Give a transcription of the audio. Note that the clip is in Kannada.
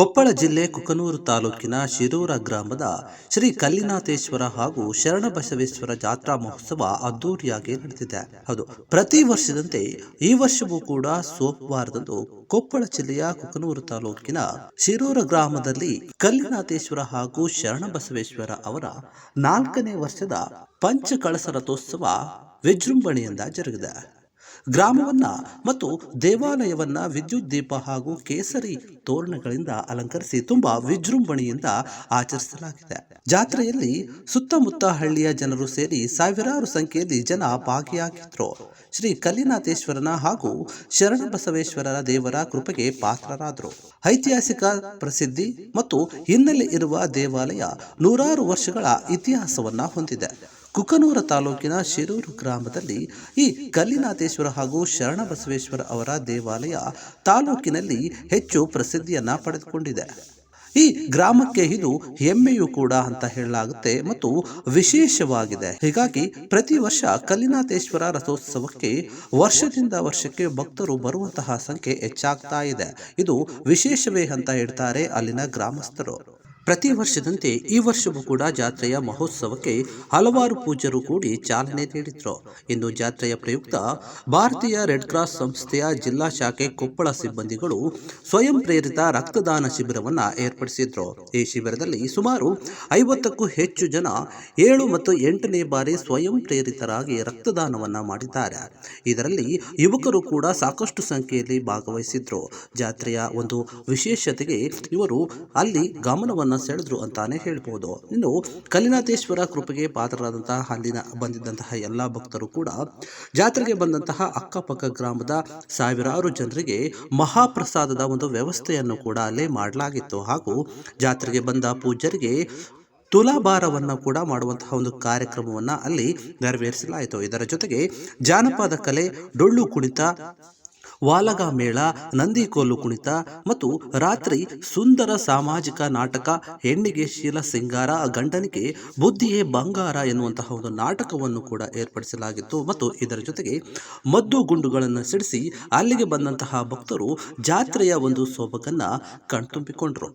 ಕೊಪ್ಪಳ ಜಿಲ್ಲೆ ಕುಕನೂರು ತಾಲೂಕಿನ ಶಿರೂರ ಗ್ರಾಮದ ಶ್ರೀ ಕಲ್ಲಿನಾಥೇಶ್ವರ ಹಾಗೂ ಶರಣಬಸವೇಶ್ವರ ಜಾತ್ರಾ ಮಹೋತ್ಸವ ಅದ್ದೂರಿಯಾಗಿ ನಡೆದಿದೆ. ಹೌದು ಪ್ರತಿ ವರ್ಷದಂತೆ ಈ ವರ್ಷವೂ ಕೂಡ ಸೋಮವಾರದಂದು ಕೊಪ್ಪಳ ಜಿಲ್ಲೆಯ ಕುಕನೂರು ತಾಲೂಕಿನ ಶಿರೂರ ಗ್ರಾಮದಲ್ಲಿ ಕಲ್ಲಿನಾಥೇಶ್ವರ ಹಾಗೂ ಶರಣಬಸವೇಶ್ವರ ಅವರ ನಾಲ್ಕನೇ ವರ್ಷದ ಪಂಚಕಳಸ ರಥೋತ್ಸವ ವಿಜೃಂಭಣೆಯಿಂದ ಜರುಗಿದೆ. ಗ್ರಾಮವನ್ನ ಮತ್ತು ದೇವಾಲಯವನ್ನ ವಿದ್ಯುತ್ ದೀಪ ಹಾಗೂ ಕೇಸರಿ ತೋರಣಗಳಿಂದ ಅಲಂಕರಿಸಿ ತುಂಬಾ ವಿಜೃಂಭಣೆಯಿಂದ ಆಚರಿಸಲಾಗಿದೆ. ಜಾತ್ರೆಯಲ್ಲಿ ಸುತ್ತಮುತ್ತ ಹಳ್ಳಿಯ ಜನರು ಸೇರಿ ಸಾವಿರಾರು ಸಂಖ್ಯೆಯಲ್ಲಿ ಜನ ಭಾಗಿಯಾಗಿದ್ರು. ಶ್ರೀ ಕಲ್ಲಿನಾಥೇಶ್ವರನ ಹಾಗೂ ಶರಣಬಸವೇಶ್ವರರ ದೇವರ ಕೃಪೆಗೆ ಪಾತ್ರರಾದರು. ಐತಿಹಾಸಿಕ ಪ್ರಸಿದ್ಧಿ ಮತ್ತು ಹಿನ್ನೆಲೆ ಇರುವ ದೇವಾಲಯ ನೂರಾರು ವರ್ಷಗಳ ಇತಿಹಾಸವನ್ನ ಹೊಂದಿದೆ. ಕುಕನೂರ ತಾಲೂಕಿನ ಶಿರೂರು ಗ್ರಾಮದಲ್ಲಿ ಈ ಕಲ್ಲಿನಾಥೇಶ್ವರ ಹಾಗೂ ಶರಣಬಸವೇಶ್ವರ ಅವರ ದೇವಾಲಯ ತಾಲೂಕಿನಲ್ಲಿ ಹೆಚ್ಚು ಪ್ರಸಿದ್ಧಿಯನ್ನು ಪಡೆದುಕೊಂಡಿದೆ. ಈ ಗ್ರಾಮಕ್ಕೆ ಇದು ಹೆಮ್ಮೆಯೂ ಕೂಡ ಅಂತ ಹೇಳಲಾಗುತ್ತೆ ಮತ್ತು ವಿಶೇಷವಾಗಿದೆ. ಹೀಗಾಗಿ ಪ್ರತಿ ವರ್ಷ ಕಲ್ಲಿನಾಥೇಶ್ವರ ರಥೋತ್ಸವಕ್ಕೆ ವರ್ಷದಿಂದ ವರ್ಷಕ್ಕೆ ಭಕ್ತರು ಬರುವಂತಹ ಸಂಖ್ಯೆ ಹೆಚ್ಚಾಗ್ತಾ ಇದೆ. ಇದು ವಿಶೇಷವೇ ಅಂತ ಹೇಳ್ತಾರೆ ಅಲ್ಲಿನ ಗ್ರಾಮಸ್ಥರು. ಪ್ರತಿ ವರ್ಷದಂತೆ ಈ ವರ್ಷವೂ ಕೂಡ ಜಾತ್ರೆಯ ಮಹೋತ್ಸವಕ್ಕೆ ಹಲವಾರು ಪೂಜರು ಕೂಡಿ ಚಾಲನೆ ನೀಡಿದ್ರು. ಇಂದು ಜಾತ್ರೆಯ ಪ್ರಯುಕ್ತ ಭಾರತೀಯ ರೆಡ್ ಕ್ರಾಸ್ ಸಂಸ್ಥೆಯ ಜಿಲ್ಲಾ ಶಾಖೆ ಕೊಪ್ಪಳ ಸಿಬ್ಬಂದಿಗಳು ಸ್ವಯಂ ಪ್ರೇರಿತ ರಕ್ತದಾನ ಶಿಬಿರವನ್ನು ಏರ್ಪಡಿಸಿದ್ರು. ಈ ಶಿಬಿರದಲ್ಲಿ ಸುಮಾರು ಐವತ್ತಕ್ಕೂ ಹೆಚ್ಚು ಜನ ಏಳು ಮತ್ತು ಎಂಟನೇ ಬಾರಿ ಸ್ವಯಂ ಪ್ರೇರಿತರಾಗಿ ರಕ್ತದಾನವನ್ನ ಮಾಡಿದ್ದಾರೆ. ಇದರಲ್ಲಿ ಯುವಕರು ಕೂಡ ಸಾಕಷ್ಟು ಸಂಖ್ಯೆಯಲ್ಲಿ ಭಾಗವಹಿಸಿದ್ರು. ಜಾತ್ರೆಯ ಒಂದು ವಿಶೇಷತೆಗೆ ಇವರು ಅಲ್ಲಿ ಗಮನವನ್ನು ಸೆಳೆದ್ರು ಅಂತಾನೆ ಹೇಳ್ಬೋದು. ಇನ್ನು ಕಲ್ಲಿನಾಥೇಶ್ವರ ಕೃಪೆಗೆ ಪಾತ್ರರಾದಂತಹ ಅಲ್ಲಿನ ಬಂದಿದ್ದಂತಹ ಎಲ್ಲ ಭಕ್ತರು ಕೂಡ ಜಾತ್ರೆಗೆ ಬಂದಂತಹ ಅಕ್ಕಪಕ್ಕ ಗ್ರಾಮದ ಸಾವಿರಾರು ಜನರಿಗೆ ಮಹಾಪ್ರಸಾದದ ಒಂದು ವ್ಯವಸ್ಥೆಯನ್ನು ಕೂಡ ಅಲ್ಲೇ ಮಾಡಲಾಗಿತ್ತು. ಹಾಗೂ ಜಾತ್ರೆಗೆ ಬಂದ ಪೂಜ್ಯರಿಗೆ ತುಲಾಭಾರವನ್ನು ಕೂಡ ಮಾಡುವಂತಹ ಒಂದು ಕಾರ್ಯಕ್ರಮವನ್ನು ಅಲ್ಲಿ ನೆರವೇರಿಸಲಾಯಿತು. ಇದರ ಜೊತೆಗೆ ಜಾನಪದ ಕಲೆ, ಡೊಳ್ಳು ಕುಣಿತ ವಾಲಗ ಮೇಳ ನಂದಿಕೋಲು ಕುಣಿತ ಮತ್ತು ರಾತ್ರಿ ಸುಂದರ ಸಾಮಾಜಿಕ ನಾಟಕ, ಹೆಣ್ಣಿಗೆ ಶೀಲ ಸಿಂಗಾರ, ಗಂಡನಿಗೆ ಬುದ್ಧಿಯೇ ಬಂಗಾರ ಎನ್ನುವಂತಹ ಒಂದು ನಾಟಕವನ್ನು ಕೂಡ ಏರ್ಪಡಿಸಲಾಗಿತ್ತು ಮತ್ತು ಇದರ ಜೊತೆಗೆ ಮದ್ದು ಗುಂಡುಗಳನ್ನು ಸಿಡಿಸಿ ಅಲ್ಲಿಗೆ ಬಂದಂತಹ ಭಕ್ತರು ಜಾತ್ರೆಯ ಒಂದು ಸೊಬಗನ್ನು ಕಣ್ತುಂಬಿಕೊಂಡರು.